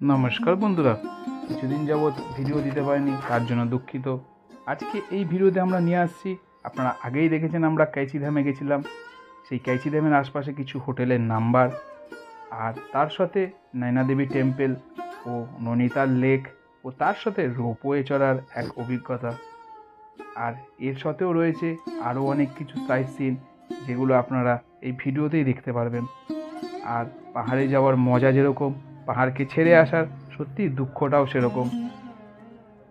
নমস্কার বন্ধুরা, কিছুদিন যাবৎ ভিডিও দিতে পারিনি, তার জন্য দুঃখিত। আজকে এই ভিডিওতে আমরা নিয়ে আসছি, আপনারা আগেই দেখেছেন আমরা ক্যাচিধামে গেছিলাম। সেই ক্যাচিধামের আশপাশে কিছু হোটেলের নাম্বার, আর তার সাথে নয়নাদেবী টেম্পল ও নৈনিতাল লেক, ও তার সাথে রোপওয়ে চড়ার এক অভিজ্ঞতা। আর এর সাথেও রয়েছে আরও অনেক কিছু সাইট সিন যেগুলো আপনারা এই ভিডিওতেই দেখতে পারবেন। আর পাহাড়ে যাওয়ার মজা যেরকম পাহাড়কে ছেড়ে আসার সত্যি দুঃখটাও সেরকম।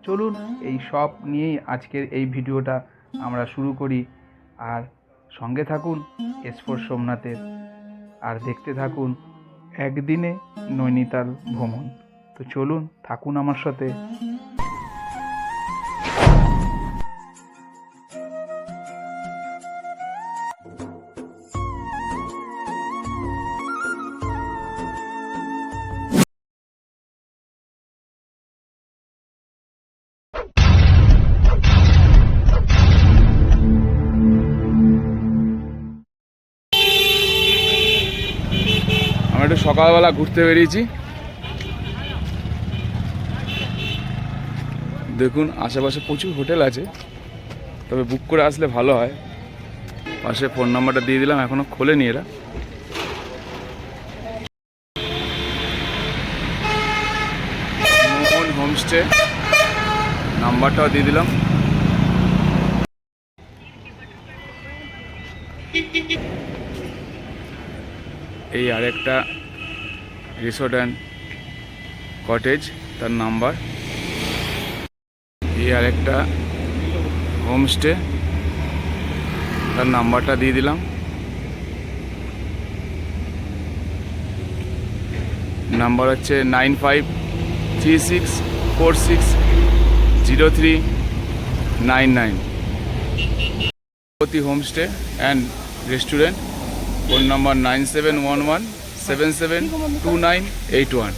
চলুন, এই সব নিয়েই আজকের এই ভিডিওটা আমরা শুরু করি। আর সঙ্গে থাকুন এসফোর সোমনাথের। আর দেখতে থাকুন একদিনে নৈনিতাল ভ্রমণ। তো চলুন, থাকুন আমার সাথে। সকালবেলা ঘুরতে বেরিয়েছি। দেখুন, আশেপাশে প্রচুর হোটেল আছে। তবে বুক করে আসলে ভালো হয়। পাশে ফোন নাম্বারটা দিয়ে দিলাম, এখনও খোলেনি এরা। হোমস্টে নাম্বারটাও দিয়ে দিলাম। এই আরেকটা রিসোর্ট অ্যান্ড কটেজ, তার নাম্বার। এই আরেকটা হোমস্টে, তার নাম্বারটা দিয়ে দিলাম। নাম্বার হচ্ছে nine five three six four six zero three nine nine. Homestay and restaurant, phone number nine seven one one. Seven seven two nine eight one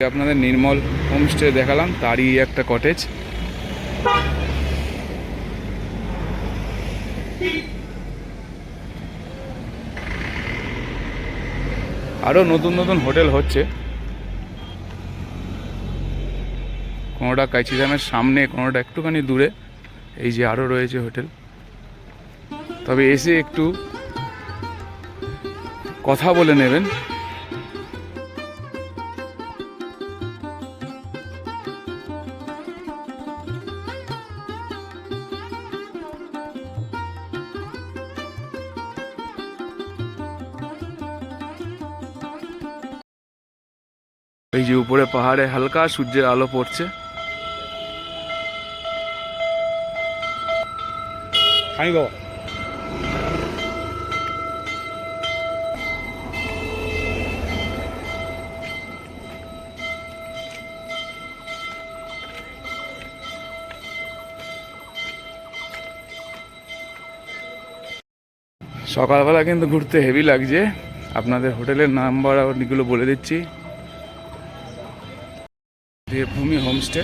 আপনাদের Nirmal homestay দেখালাম, তারই একটা কটেজ আরও নতুন নতুন হোটেল হচ্ছে। কোনোটা কাইচিদামের সামনে, কোনোটা একটুখানি দূরে। এই যে আরও রয়েছে হোটেল। তবে এসে একটু কথা বলে নেবেন। এই যে উপরে পাহাড়ে হালকা সূর্যের আলো পড়ছে। বাবা। সকালবেলা কিন্তু ঘুরতে হেভি লাগছে। আপনাদের হোটেলের নাম্বার ওগুলো বলে দিচ্ছি। দেবভূমি হোমস্টে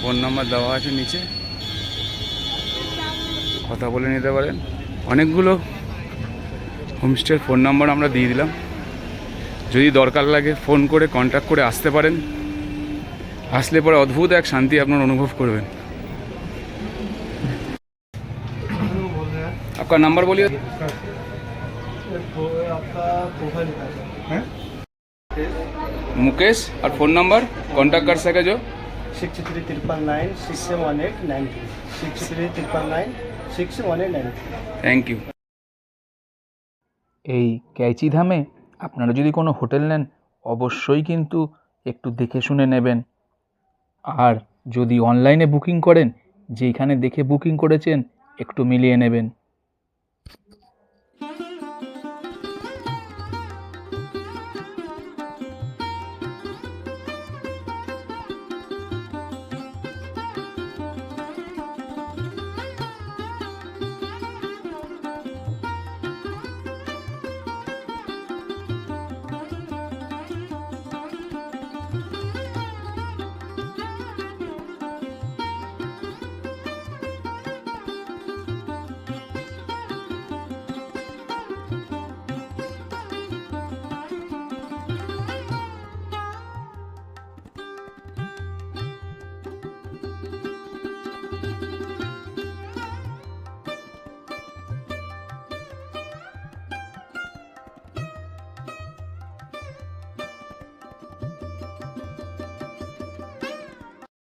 ফোন নাম্বার দেওয়া আছে নিচে। কথা বলে নিতে পারেন। অনেকগুলো হোমস্টের ফোন নাম্বার আমরা দিয়ে দিলাম। যদি দরকার লাগে ফোন করে কন্ট্যাক্ট করে আসতে পারেন। আসলে পরে অদ্ভুত এক শান্তি আপনার অনুভব করবেন। আপনার নাম্বার বলি হ্যাঁ? মুকেশ, আর ফোন নাম্বার? কন্ট্যাক্ট কার সাথে যো six three triple nine six seven eight nine three. Six three triple nine six thank you এই ক্যাচি ধামে আপনারা যদি কোনো হোটেল নেন অবশ্যই কিন্তু একটু দেখে শুনে নেবেন। আর যদি অনলাইনে বুকিং করেন যেখানে দেখে বুকিং করেছেন একটু মিলিয়ে নেবেন।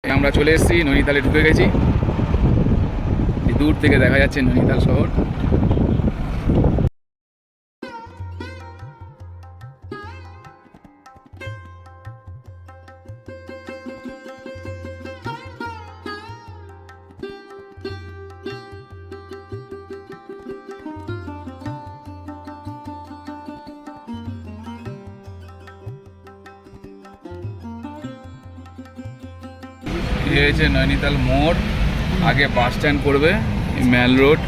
আমরা চলে এসেছি নৈনিতালে ঢুকে গেছি। দূর থেকে দেখা যাচ্ছে নৈনিতাল শহর। হয়েছে নৈনিতাল মোড় আগে বাস স্ট্যান্ড করবে ম্যাল রোড।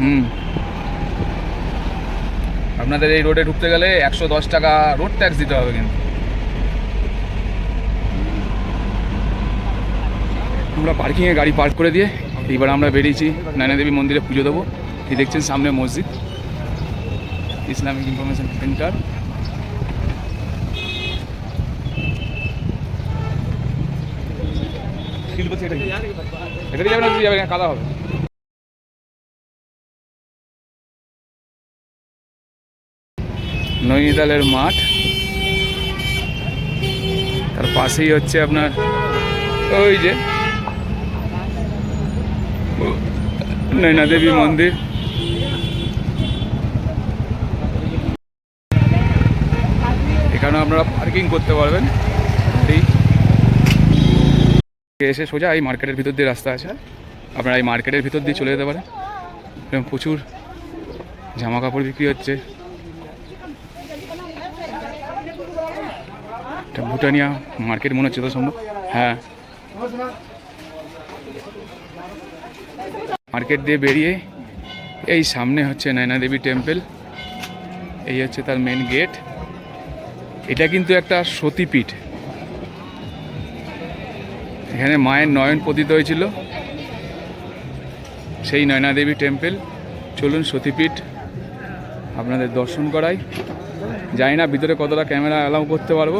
হুম। আপনাদের এই রোডে ঢুকতে গেলে একশো দশ টাকা রোড ট্যাক্স দিতে হবে কিন্তু। আমরা পার্কিংয়ে গাড়ি পার্ক করে দিয়ে এইবার আমরা বেরিয়েছি নানা দেবী মন্দিরে পুজো দেবো। এই দেখছেন সামনে মসজিদ। ইসলামিক ইনফরমেশন সেন্টার এটা দিয়ে যাবে না দিয়ে যাবে কাদা হবে। নৈনিতালের মাঠ। তার পাশেই হচ্ছে আপনার ওই যে নৈনা দেবী মন্দির। এখানে আপনারা পার্কিং করতে পারবেন। এসে সোজা এই মার্কেটের ভিতর দিয়ে রাস্তা আছে। আপনারা এই মার্কেটের ভিতর দিয়ে চলে যেতে পারেন। প্রচুর জামা কাপড় বিক্রি হচ্ছে। এটা ভুটানিয়া মার্কেট মনে হচ্ছে তো সম্ভব? হ্যাঁ। মার্কেট দিয়ে বেরিয়ে এই সামনে হচ্ছে নয়না দেবী টেম্পল। এই হচ্ছে তার মেন গেট এটা কিন্তু একটা সতীপীঠ। এখানে মায়ের নয়ন পতিত হয়েছিল। সেই নয়না দেবী টেম্পল। চলুন সতীপীঠ আপনাদের দর্শন করাই। জানি না ভিতরে কতটা ক্যামেরা অ্যালাউ করতে পারব।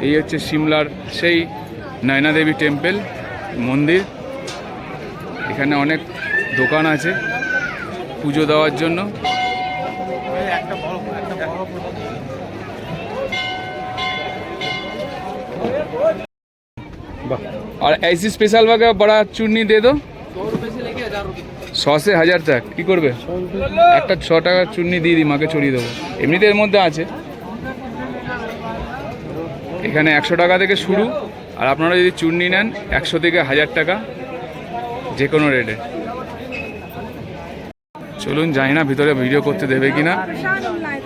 এই হচ্ছে সিমলার সেই নয়না দেবী টেম্পল মন্দির এখানে অনেক দোকান আছে পুজো দেওয়ার জন্য और ऐसी स्पेशल वगैरह बड़ा चूर्नी दे दो শ সে হাজার টাকা কী করবে একটা ছ টাকার চূর্নি দিয়ে দিই মাকে ছড়িয়ে দেবো এমনিতে এর মধ্যে আছে এখানে একশো টাকা থেকে শুরু। আর আপনারা যদি চূর্নি নেন, একশো থেকে হাজার টাকা যে কোনো রেটে। চলুন, জানি না ভিতরে ভিডিও করতে দেবে কি না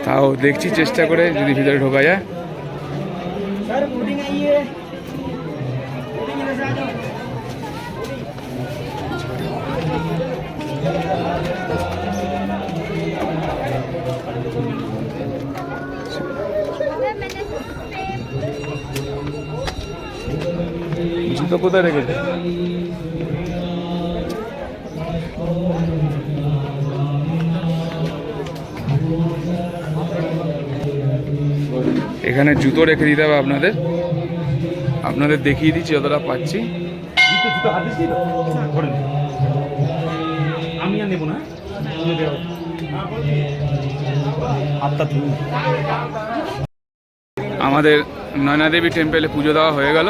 তাও দেখছি চেষ্টা করে, যদি ভিতরে ঢোকা যায়। জুতো কোথায় রেখেছে? এখানে জুতো রেখে দিতে হবে আপনাদের। আপনাদের দেখিয়ে দিচ্ছি যতটা পাচ্ছি। আমি আর নেব না। আমাদের নয়নাদেবী টেম্পলে পুজো দেওয়া হয়ে গেল।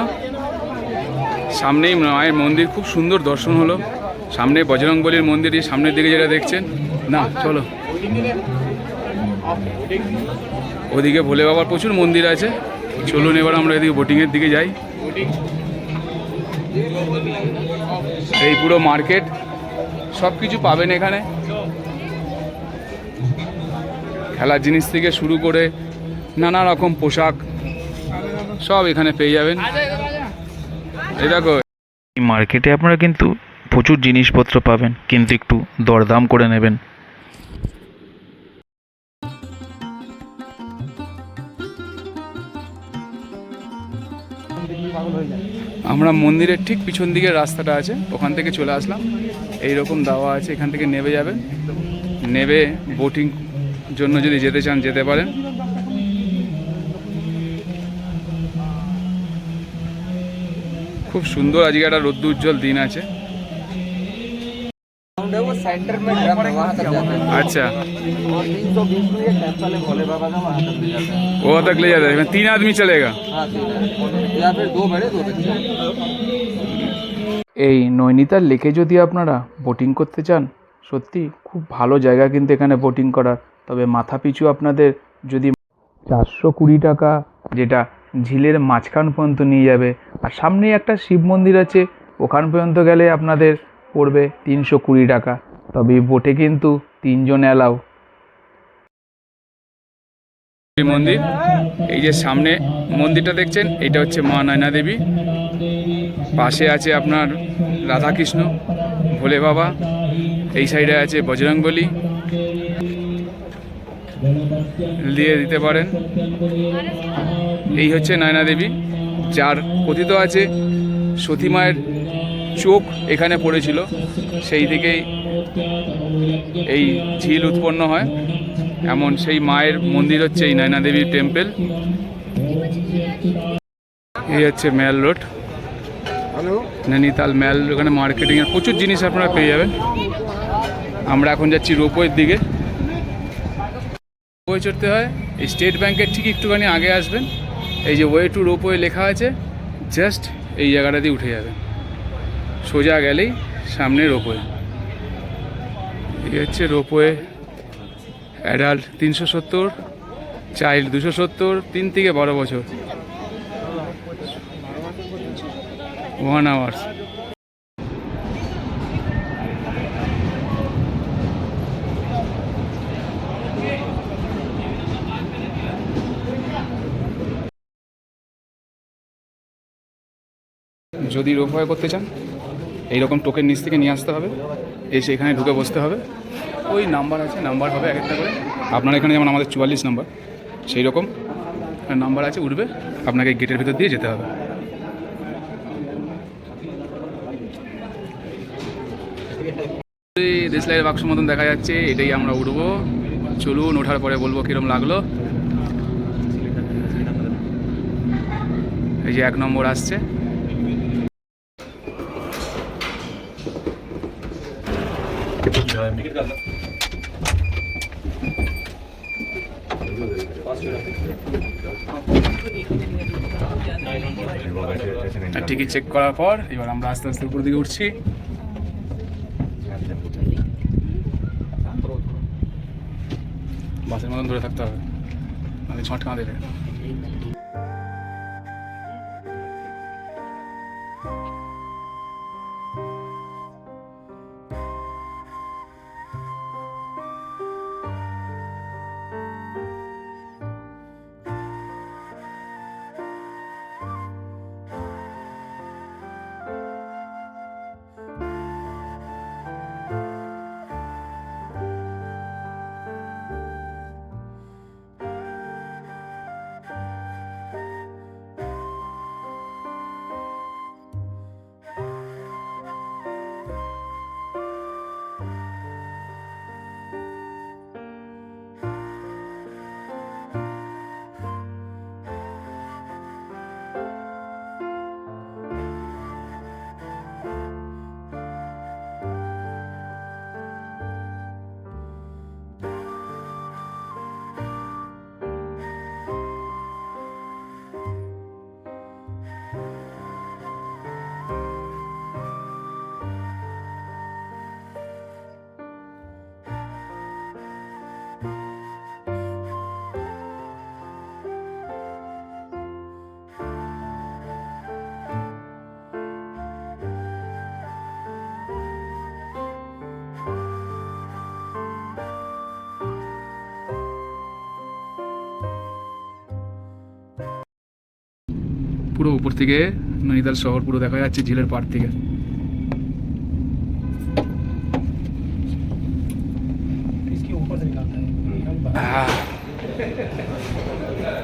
সামনেই মায়ের মন্দির, খুব সুন্দর দর্শন হলো। সামনে বজরংবলির মন্দির সামনের দিকে যেটা দেখছেন। না, চলো। ওদিকে ভোলে বাবার প্রচুর মন্দির আছে। চলুন এবার আমরা এদিকে বোটিংয়ের দিকে যাই। এই পুরো মার্কেট সব কিছু পাবেন এখানে। খেলার জিনিস থেকে শুরু করে নানা রকম পোশাক, সব এখানে পেয়ে যাবেন। এই দেখো। মার্কেটে আপনারা কিন্তু প্রচুর জিনিসপত্র পাবেন কিন্তু একটু দরদাম করে নেবেন। আমরা মন্দিরের ঠিক পিছন দিকে রাস্তাটা আছে ওখান থেকে চলে আসলাম। এই রকম দাওয়া আছে এখান থেকে নেবে যাবেন। নেবে বোটিং জন্য যদি যেতে চান যেতে পারেন। খুব সুন্দর আজকে একটা রোদ্দুর উজ্জ্বল দিন আছে है वो सेंटर में ड्रम है वहाँ तक जाता है अच्छा और तीन सौ बीस में ये टेम्पल है भोले बाबा का वहाँ तक ले जाता है वो तक ले जाता है इसमें तीन आदमी चलेगा हाँ तीन है या फिर दो बड़े दो बच्चे এই নৈনিতাল লেকে যদি আপনারা বোটিং করতে চান সত্যি খুব ভালো জায়গা কিন্তু এখানে বোটিং করার তবে মাথা পিছু আপনাদের যদি চারশো কুড়ি টাকা যেটা ঝিলের মাঝখান পর্যন্ত নিয়ে যাবে। আর সামনেই একটা শিব মন্দির আছে, ওখান পর্যন্ত গেলে আপনাদের পড়বে তিনশো কুড়ি টাকা। তবে বোটে কিন্তু তিনজন অ্যালাউ মন্দির, এই যে সামনে মন্দিরটা দেখছেন, এটা হচ্ছে মা নয়না দেবী। পাশে আছে আপনার রাধাকৃষ্ণ, ভোলে বাবা, এই সাইডে আছে বজরংবলী দিয়ে দিতে পারেন। এই হচ্ছে নয়না দেবী যার কথিত আছে সতী মায়ের চোখ এখানে পড়েছিল সেই থেকেই এই ঝিল উৎপন্ন হয়। এমন সেই মায়ের মন্দির হচ্ছে এই নয়না দেবীর টেম্পল। এই হচ্ছে ম্যাল রোড। নৈনিতাল ম্যাল ওখানে মার্কেটিংয়ের প্রচুর জিনিস আপনারা পেয়ে যাবেন। আমরা এখন যাচ্ছি রোপওয়ের দিকে। রোপওয়ে চড়তে হয় এই স্টেট ব্যাংকের ঠিক একটুখানি আগে আসবেন। এই যে ওয়ে টু রোপওয়ে লেখা আছে জাস্ট এই জায়গাটা দিয়ে উঠে যাবে। সোজা গেলেই সামনে রোপওয়ে এই হচ্ছে রোপওয়ে অ্যাডাল্ট তিনশো সত্তর চাইল্ড দুশো সত্তর, তিন থেকে বারো বছর। ওয়ান আওয়ার্স যদি রোপওয়ে করতে চান, এইরকম টোকেন নিচ থেকে নিয়ে আসতে হবে, এসে এখানে ঢুকে বসতে হবে। ওই নাম্বার আছে নাম্বার হবে এক একটা করে। আপনার এখানে যেমন আমাদের চুয়াল্লিশ নাম্বার সেই রকম নাম্বার আছে, উঠবে, আপনাকে গেটের ভিতর দিয়ে যেতে হবে। দেশলাইয়ের বাক্স মতন দেখা যাচ্ছে, এটাই আমরা উঠবো। চলুন, ওঠার পরে বলব কিরম লাগল। এই যে এক নম্বর আসছে। টিকিট চেক করার পর এবার আমরা আস্তে আস্তে উপর দিকে উঠছি। বাসের মতন ধরে থাকতে হবে নাহলে ছটকা দেবে। পুরো উপর থেকে নৈনিতাল শহর পুরো দেখা যাচ্ছে ঝিলের পাড় থেকে।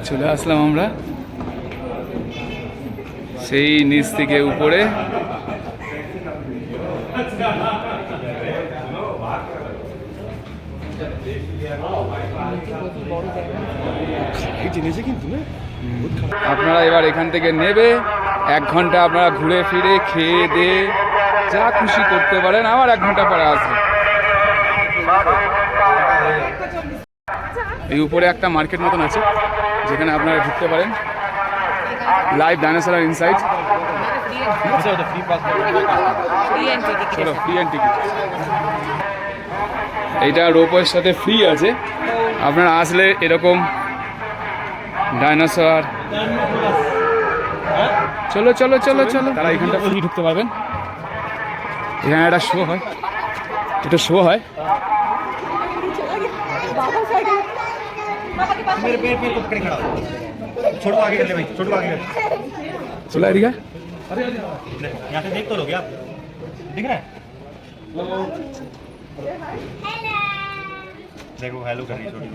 চলে আসলাম আমরা। সেই নিচ থেকে উপরে। জিনিসে কিন্তু আপনারা এবার এখান থেকে নেবে। এক ঘণ্টা আপনারা ঘুরে ফিরে খেয়ে দিয়ে যা খুশি করতে পারেন, আবার এক ঘণ্টা পরে আসবে। এই উপরে একটা মার্কেট মতন আছে, যেখানে আপনারা ঢুকতে পারেন। Live dinosaur inside and ticket এইটা রোপওয়ের সাথে ফ্রি আছে। আপনারা আসলে এরকম ডাইনোসর চলো চলো চলো চলো তারা এখানটা ফ্রি ঢুকতে পারবেন এখানে একটা শো হয় এটা শো হয় मेरे पैर पैर को पकड़े खड़ा हो छोटू आगे कर ले भाई छोटू आगे कर চলো এদিকে यहाँ से देख तो लोगे आप दिख रहा है देखो हेलो कर रही है छोटी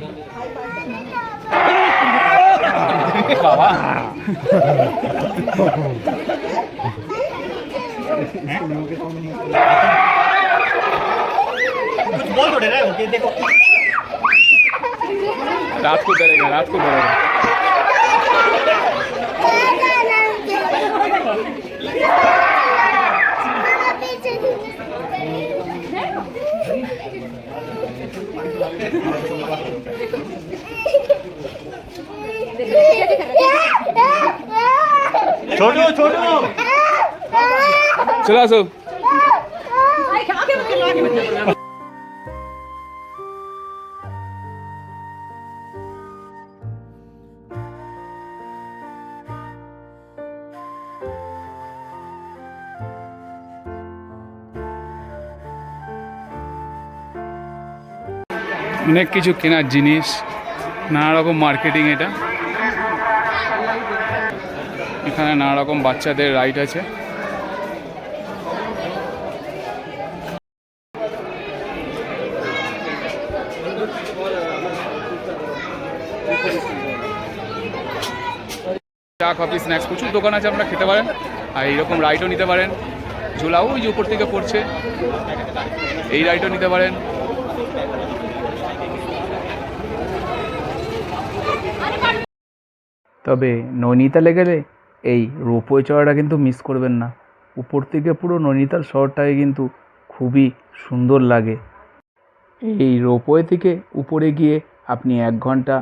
বাবা कुछ बोल थोड़े रहा है ओके देखो रात को डरेगा रात को डरेगा ছোট ছোট। চলে আসো। অনেক কিছু কেনার জিনিস নানা রকম মার্কেটিং এটা। এখানে নানা রকম বাচ্চাদের রাইড আছে। চা কফি স্ন্যাক্স প্রচুর দোকান আছে, আপনারা খেতে পারেন। আর এইরকম রাইডও নিতে পারেন। ঝোলাও, ওই যে উপর থেকে পড়ছে। এই রাইডও নিতে পারেন। তবে নৈনিতালে গেলে এই রোপওয়ে চড়াটা কিন্তু মিস করবেন না। উপর থেকে পুরো নৈনিতাল শহরটাকে কিন্তু খুবই সুন্দর লাগে। এই রোপওয়ে থেকে উপরে গিয়ে আপনি এক ঘণ্টা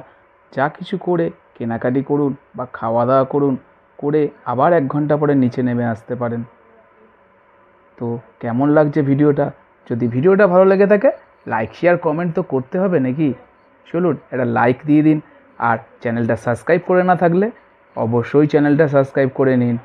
যা কিছু করে কেনাকাটি করুন বা খাওয়া দাওয়া করুন করে আবার এক ঘণ্টা পরে নিচে নেমে আসতে পারেন। তো কেমন লাগছে ভিডিওটা? যদি ভিডিওটা ভালো লেগে থাকে লাইক শেয়ার কমেন্ট তো করতে হবে নাকি? চলুন একটা লাইক দিয়ে দিন আর চ্যানেলটা সাবস্ক্রাইব করে না থাকলে অবশ্যই চ্যানেলটা সাবস্ক্রাইব করে নিন।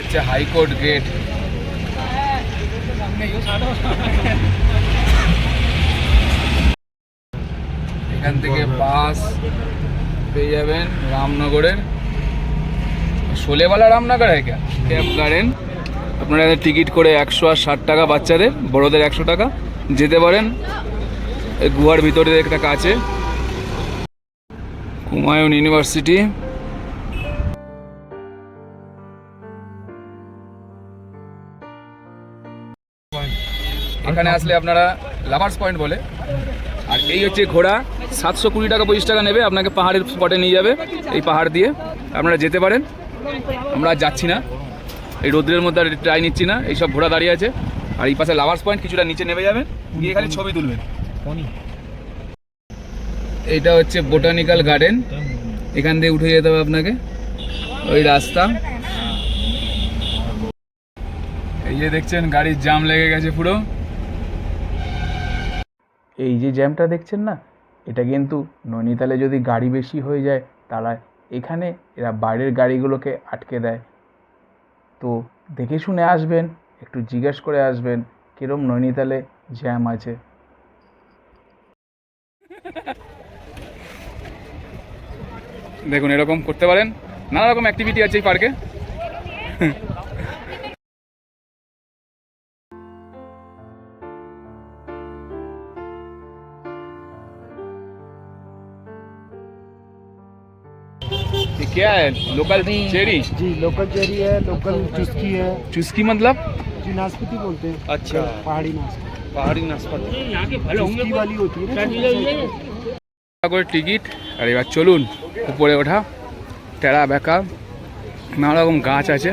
হচ্ছে হাইকোর্ট গেট শোলেওয়ালা রামনগর है क्या ক্যাব গার্ডেন আপনারা টিকিট করে একশো আর ষাট টাকা বাচ্চাদের বড়দের একশো টাকা যেতে পারেন এই গুহার ভিতরে একটা কাছে হুমায়ুন ইউনিভার্সিটি এখানে আসলে আপনারা লাভার্স পয়েন্ট বলে আর এই হচ্ছে ঘোড়া সাতশো কুড়ি টাকা পঁচিশ টাকা নেবে আপনাকে পাহাড়ের স্পটে নিয়ে যাবে এই পাহাড় দিয়ে আপনারা যেতে পারেন আমরা আর যাচ্ছি না। এই রোদ্রের মধ্যে আর ট্রাই নিচ্ছি না। এইসব ঘোড়া দাঁড়িয়ে আছে। আর এই পাশে লাভার্স পয়েন্ট কিছুটা নিচে নেমে যাবেন গিয়ে খালি ছবি তুলবেন এটা হচ্ছে বোটানিক্যাল গার্ডেন এখান দিয়ে উঠে যেতে হবে আপনাকে। ওই রাস্তা। এই যে দেখছেন গাড়ির জ্যাম লেগে গেছে পুরো। এই যে জ্যামটা দেখছেন না এটা কিন্তু নৈনিতালে যদি গাড়ি বেশি হয়ে যায় তারা এখানে এরা বাইরের গাড়িগুলোকে আটকে দেয়। তো দেখে শুনে আসবেন, একটু জিজ্ঞেস করে আসবেন, কিরম নৈনিতালে জ্যাম আছে। দেখুন, এরকম করতে পারেন। নানা রকম অ্যাক্টিভিটি আছে এই পার্কে क्या है local cherry ji local cherry है लोकल चुस्की है चुस्की मतलब जी नाशपाती बोलते हैं अच्छा पहाड़ी नाशपाती পাহাড়ি নাশপাতি चुस्की वाली होती है ना छोटी साइज की। টাকা করে টিকিট আর এবার চলুন উপরে ওঠা টেরা বেকা নানা রকম গাছ আছে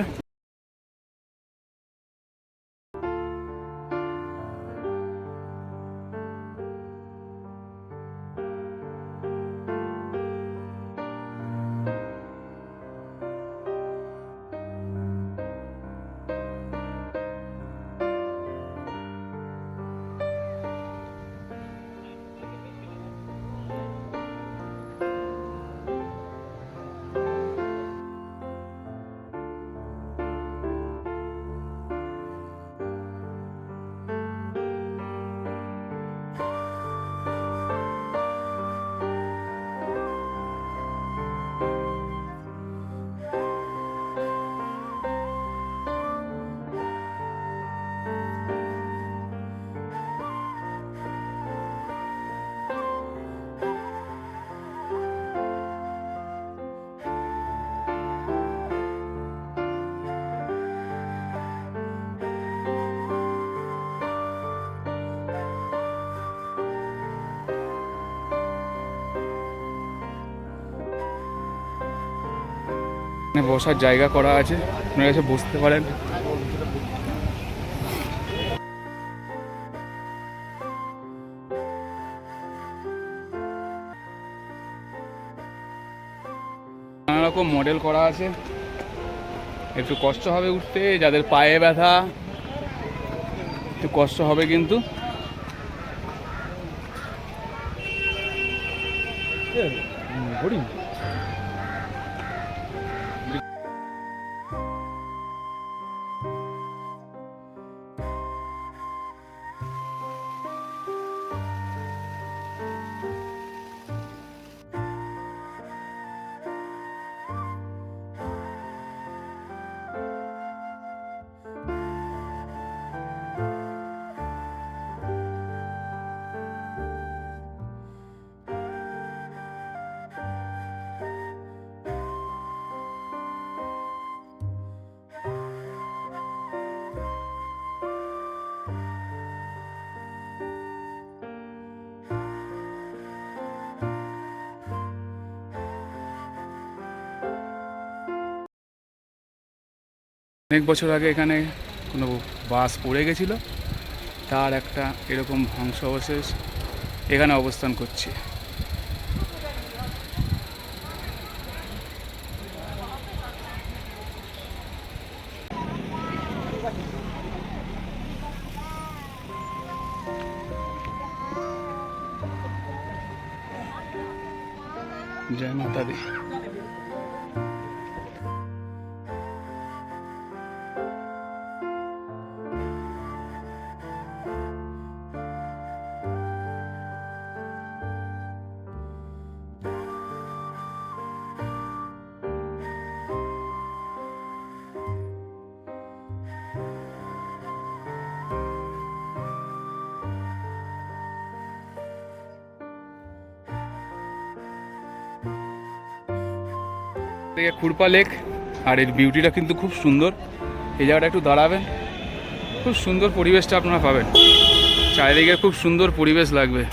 এখানে বসার জায়গা করা আছে। আপনারা এসে বসতে পারেন। নানা রকম মডেল করা আছে। একটু কষ্ট হবে উঠতে, যাদের পায়ে ব্যথা, একটু কষ্ট হবে কিন্তু। অনেক বছর আগে এখানে কোনো বাস পড়ে গেছিল, তার একটা এরকম ধ্বংস অবশেষ এখানে অবস্থান করছে। জয় মাতা দি থেকে খুরপা লেক, আর এর বিউটিটা কিন্তু খুব সুন্দর। এই জায়গাটা একটু দাঁড়াবেন। খুব সুন্দর পরিবেশটা আপনারা পাবেন। চারিদিকে খুব সুন্দর পরিবেশ লাগবে।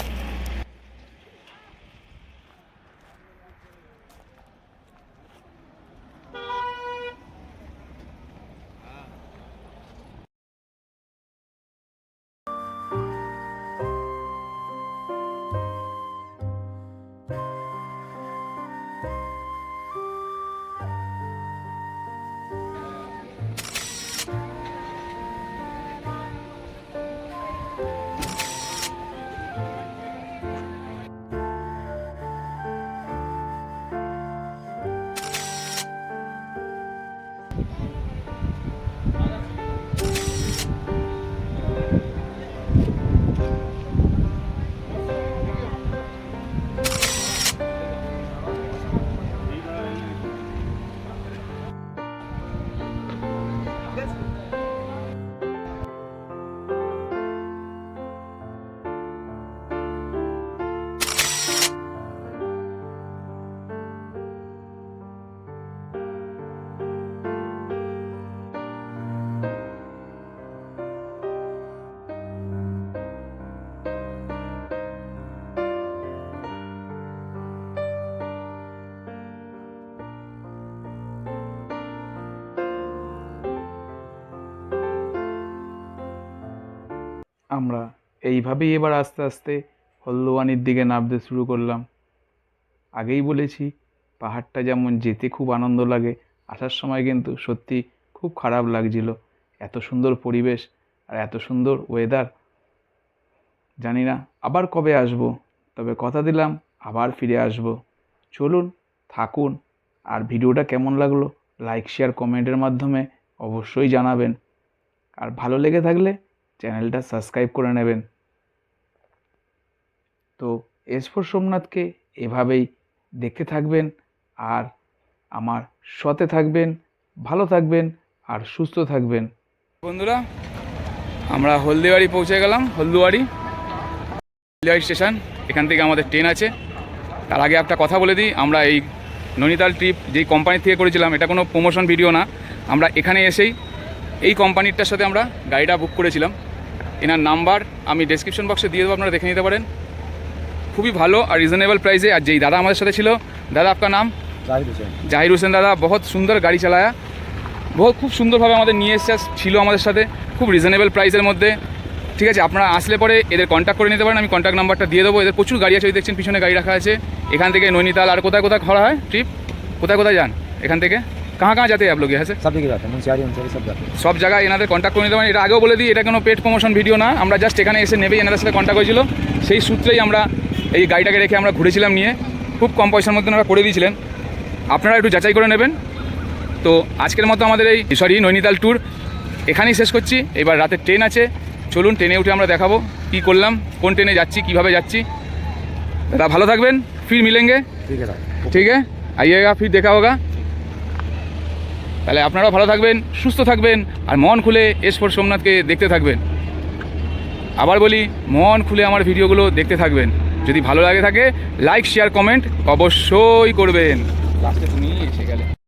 আমরা। এইভাবেই এবার আস্তে আস্তে হলদোয়ানির দিকে নামতে শুরু করলাম। আগেই বলেছি, পাহাড়টা যেমন যেতে খুব আনন্দ লাগে, আসার সময় কিন্তু সত্যি খুব খারাপ লাগছিল। এত সুন্দর পরিবেশ আর এত সুন্দর ওয়েদার জানি না আবার কবে আসব, তবে কথা দিলাম আবার ফিরে আসব। চলুন, থাকুন। আর ভিডিওটা কেমন লাগল লাইক শেয়ার কমেন্টের মাধ্যমে অবশ্যই জানাবেন। আর ভালো লেগে থাকলে চ্যানেলটা সাবস্ক্রাইব করে নেবেন। তো এস ফোর সোমনাথকে এভাবেই দেখতে থাকবেন আর আমার সতে থাকবেন, ভালো থাকবেন আর সুস্থ থাকবেন। বন্ধুরা, আমরা হলদিবাড়ি পৌঁছে গেলাম হলদুয়ারি হলদিবাড়ি স্টেশন, এখান থেকে আমাদের ট্রেন আছে। তার আগে একটা কথা বলে দিই, আমরা এই নৈনিতাল ট্রিপ যেই কোম্পানি থেকে করেছিলাম, এটা কোনো প্রমোশন ভিডিও না। আমরা এখানে এসেই এই কোম্পানিটার সাথে আমরা গাড়িটা বুক করেছিলাম। এনার নাম্বার আমি ডেসক্রিপশন বক্সে দিয়ে দেবো আপনারা দেখে নিতে পারেন। খুবই ভালো আর রিজনেবল প্রাইসে আর যেই দাদা আমাদের সাথে ছিল দাদা আপনার নাম? জাহির হোসেন। দাদা বহুত সুন্দর গাড়ি চালায়া। বহুত খুব সুন্দরভাবে আমাদের নিয়ে এসছে ছিল আমাদের সাথে। খুব রিজনেবল প্রাইসের মধ্যে। ঠিক আছে আপনারা আসলে পরে এদের কন্ট্যাক্ট করে নিতে পারেন আমি কন্ট্যাক্ট নাম্বারটা দিয়ে দেবো। এদের প্রচুর গাড়ি আছে ওই দেখছেন পিছনে গাড়ি রাখা আছে। এখান থেকে নৈনিতাল আর কোথায় কোথায় খরা হয়? ট্রিপ? কোথায় কোথায় যান? এখান থেকে? কাহা কাহা যাতে आप लोग यहाँ से সব দিকে যাতে মুন্সিয়ারি মুন্সিয়ারি সব যাতে সব জায়গায় এনাদের কন্ট্যাক্ট করে নিতে পারেন এটা আগেও বলে দিই এটা কোনো পেড প্রমোশন ভিডিও না আমরা জাস্ট এখানে এসে নেবেই এনাদের সাথে কন্ট্যাক্ট হয়েছিল সেই সূত্রেই আমরা এই গাড়িটাকে রেখে আমরা ঘুরেছিলাম নিয়ে খুব কম পয়সার মধ্যে ওনারা করে দিয়েছিলেন আপনারা একটু যাচাই করে নেবেন তো আজকের মতো আমাদের এই সরি নৈনিতাল ট্যুর এখানেই শেষ করছি এবার রাতে ট্রেন আছে চলুন ট্রেনে উঠে আমরা দেখাবো কী করলাম কোন ট্রেনে যাচ্ছি কীভাবে যাচ্ছি দাদা ভালো থাকবেন ফির মিলেঙ্গে ঠিক আছে ঠিক है आइएगा फिर দেখা होगा তাহলে আপনারাও ভালো থাকবেন, সুস্থ থাকবেন, আর মন খুলে এস ফোর সোমনাথকে দেখতে থাকবেন। আবার বলি, মন খুলে আমার ভিডিওগুলো দেখতে থাকবেন। যদি ভালো লাগে থাকে লাইক শেয়ার কমেন্ট অবশ্যই করবেন। লাস্টে তুমি এসে গেলে।